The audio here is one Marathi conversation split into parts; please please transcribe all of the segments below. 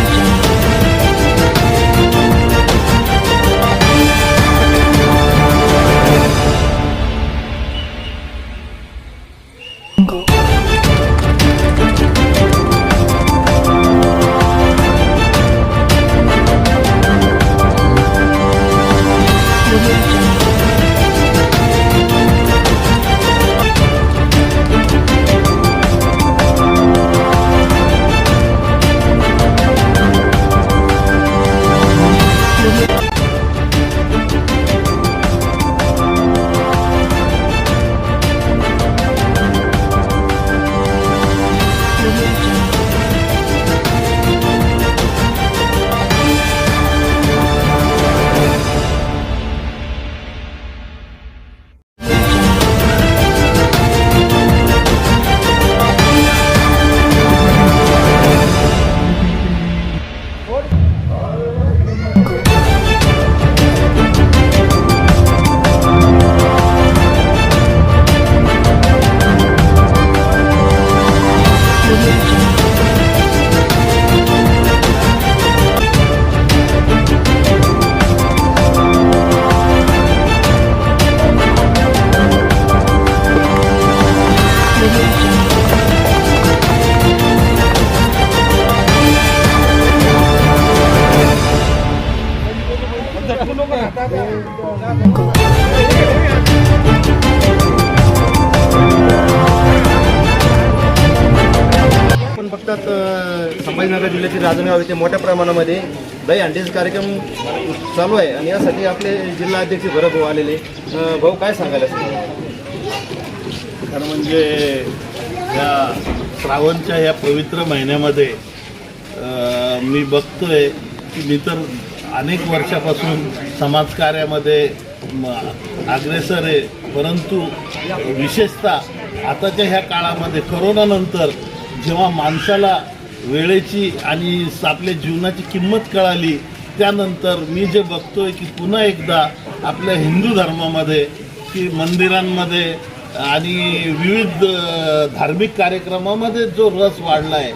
आपण संभाजीनगर राजनगाव इथे मोठ्या प्रमाणामध्ये दही अंडीचा कार्यक्रम चालू आहे. आणि यासाठी आपले जिल्हा अध्यक्ष भरत भाऊ आलेले भाऊ काय सांगायला खरं म्हणजे या श्रावणच्या या पवित्र महिन्यामध्ये मी बघतोय की मी तर अनेक वर्षापासून समाजकार्यामध्ये अग्रेसर आहे. परंतु विशेषतः आताच्या ह्या काळामध्ये करोनानंतर जेव्हा माणसाला वेळेची आणि आपल्या जीवनाची किंमत कळाली त्यानंतर मी जे बघतोय की पुन्हा एकदा आपल्या हिंदू धर्मामध्ये की मंदिरांमध्ये आणि विविध धार्मिक कार्यक्रमामध्ये जो रस वाढला आहे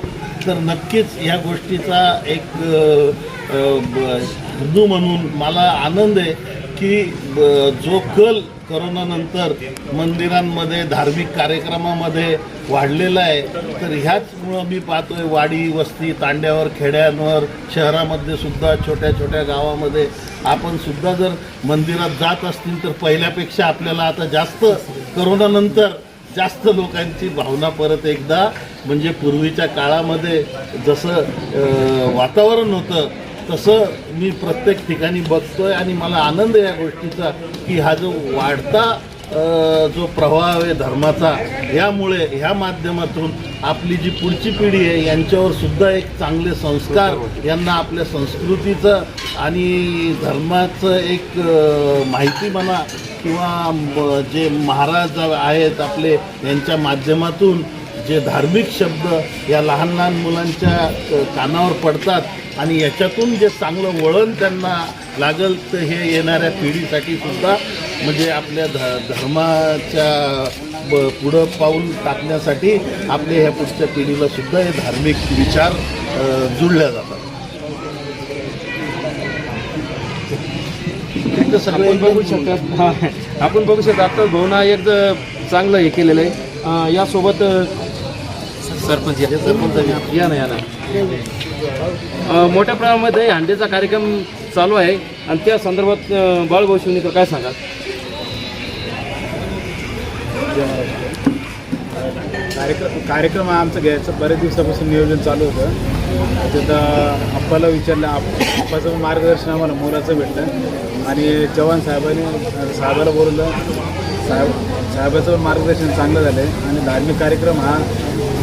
तर नक्कीच ह्या गोष्टीचा एक ब- हिंदू म्हणून मला आनंद आहे. की जो कल करोनानंतर मंदिरांमध्ये धार्मिक कार्यक्रमामध्ये वाढलेला आहे तर ह्याचमुळं मी पाहतोय वाडी वस्ती तांड्यावर खेड्यांवर शहरामध्ये सुद्धा छोट्या छोट्या गावामध्ये आपण सुद्धा जर मंदिरात जात असतील तर पहिल्यापेक्षा आपल्याला आता जास्त करोनानंतर जास्त लोकांची भावना परत एकदा म्हणजे पूर्वीच्या काळामध्ये जसं वातावरण होतं तसं मी प्रत्येक ठिकाणी बघतोय आणि मला आनंद या गोष्टीचा की हा जो वाढता जो प्रवाह आहे धर्माचा यामुळे ह्या माध्यमातून आपली जी पुढची पिढी आहे यांच्यावर सुद्धा एक चांगले संस्कार यांना आपल्या संस्कृतीचं आणि धर्माचं एक माहिती म्हणा किंवा जे महाराज आहेत आपले यांच्या माध्यमातून जे धार्मिक शब्द या लहान लहान मुलांच्या कानावर पडतात आणि याच्यातून जे चांगलं वळण त्यांना लागल तर हे येणाऱ्या पिढीसाठी सुद्धा म्हणजे आपल्या ध धर्माच्या ब पुढं पाऊल टाकण्यासाठी आपल्या ह्या पुढच्या पिढीला सुद्धा हे धार्मिक विचार जुळल्या जातात. आपण बघू शकतात हा, आपण बघू शकतो आता भाऊना एक चांगलं हे केलेलं आहे. यासोबत सरपंच या सरपंच या ना या ना. मोठ्या प्रमाणामध्ये हंडेचा कार्यक्रम चालू आहे. आणि त्या संदर्भात अं, बाळभाऊ शिवणीकर काय सांगा कार्यक्रम कार्यक्रम हा आमचं घ्यायचं. बऱ्याच दिवसापासून नियोजन चालू होतं. त्याच्यात आप्पाला विचारलं आप्पाचं मार्गदर्शन आम्हाला मोलाचं भेटलं. आणि जवान साहेबांनी साहेबाला बोललं साहेब साहेबाचं मार्गदर्शन चांगलं झालं आहे आणि धार्मिक कार्यक्रम हा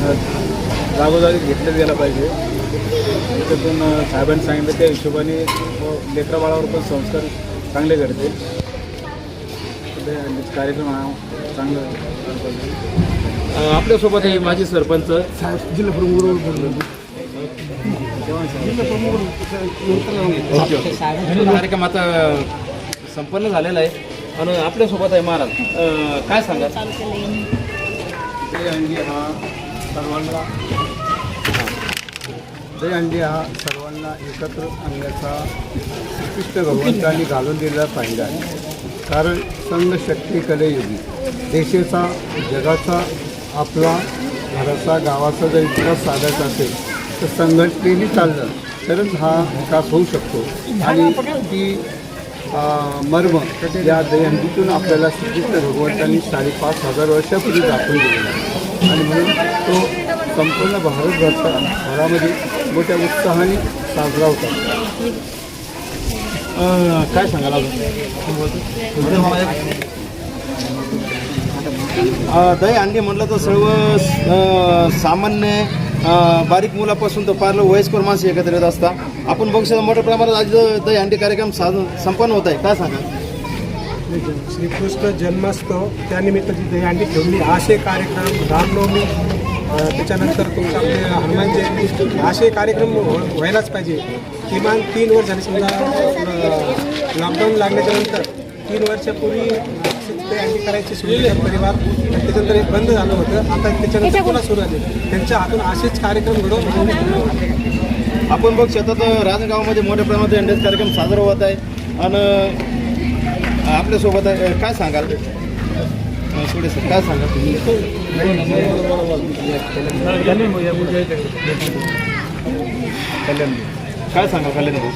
जागोजागी घेतला गेला पाहिजे. त्याच्यातून साहेबांनी सांगितलं त्या हिशोबाने व लेकराबाळावर पण संस्कार चांगले घडते ते कार्यक्रम हा चांगला आपल्यासोबत आहे माजी सरपंच. जिल्हा प्रमुख कार्यक्रम आता संपन्न झालेला आहे. आणि आपल्यासोबत आहे महाराज. काय सांगा हा सर्वांना. दहीहंडी हा सर्वांना एकत्र आणण्याचा श्रीकृष्ण भगवंतांनी घालून दिलेला फायदा आहे. कारण संघ शक्ती कलेयुगी देशाचा जगाचा आपला घराचा गावाचा जर विकास साधायचा असेल तर संघटनेने चाललं तरच हा विकास होऊ शकतो. आणि ती मर्म या दहीहंडीतून आपल्याला श्रीकृष्ण भगवंतांनी साडेपाच हजार वर्षापूर्वी दाखवून दिलेला आहे. आणि म्हणून तो संपूर्ण भारतभरचा भरामध्ये मोठ्या उत्साहाने साजरा होता. काय सांगायला दही अंडी म्हटलं तर सर्व सामान्य बारीक मुलापासून तर फार वयस्कर माणसं एकत्र येत असतात. आपण बघू शकतो मोठ्या प्रमाणात आज दही अंडी कार्यक्रम साध संपन्न होत आहे. काय सांगा श्रीकृष्ण जन्मास्तव. तिथे दहीहंडी ठेवली. असे कार्यक्रम रामनवमी त्याच्यानंतर तुमचं आपले हनुमान जयंती असे कार्यक्रम व्हायलाच पाहिजे. किमान तीन वर्ष झाले समजा लॉकडाऊन लागल्याच्या नंतर. तीन वर्षापूर्वी अशी दहीहंडी करायची सुरू परिवार त्याच्यानंतर एक बंद झालं होतं. आता त्याच्यानंतर पुन्हा सुरू झाले. त्यांच्या हातून असेच कार्यक्रम घडवून आपण बघ शेतात राजगावामध्ये राजगावमध्ये मोठ्या प्रमाणात अंड्याचा कार्यक्रम साजरा होत आहे. आणि आपल्यासोबत आहे काय सांगाल? अ, काय सांगाल तुम्ही? काय सांगाल कल्याण भाऊ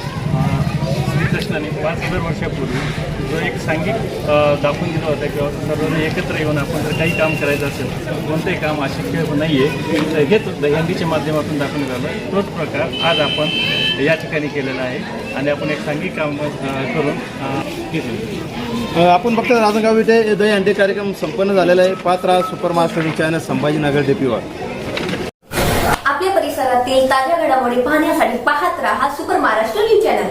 श्रीकृष्णाने पाच हजार वर्षापूर्वी जो एक सांघिक अ, दाखवून दिला होता किंवा सर्वांनी एकत्र येऊन आपण जर काही काम करायचं असेल कोणतंही काम अशक्य नाही आहे हेच दहीहंडीच्या माध्यमातून दाखवून झालं तोच प्रकार आज आपण या ठिकाणी केलेलं आहे. आणि आपण एक सांगी काम करून आपण फक्त राजनगाव इथे दही अंडे कार्यक्रम संपन्न झालेला आहे. पात्र सुपर मास्टर चॅनल संभाजीनगर डेपीवर आपल्या परिसरातील ताज्या घडामोडी पाहण्यासाठी पाहत राहा सुपर महाराष्ट्र न्यूज चॅनल.